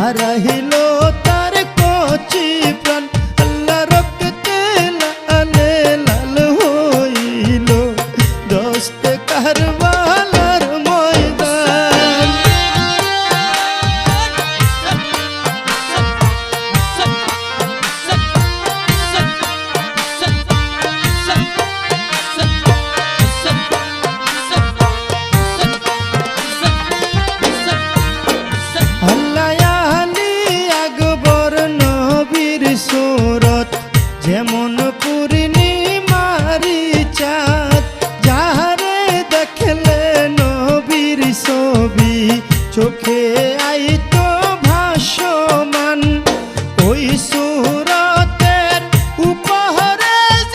হারাহিল তার কচি প্রাণ। আল্লাহ রক্তে লালে লাল হইল। দোস্ত কারবার যেমন পূর্ণিমারি চাঁদ যাহারে দেখলে নবীর ছবি চোখে আইত ভাসমান। ওই সুর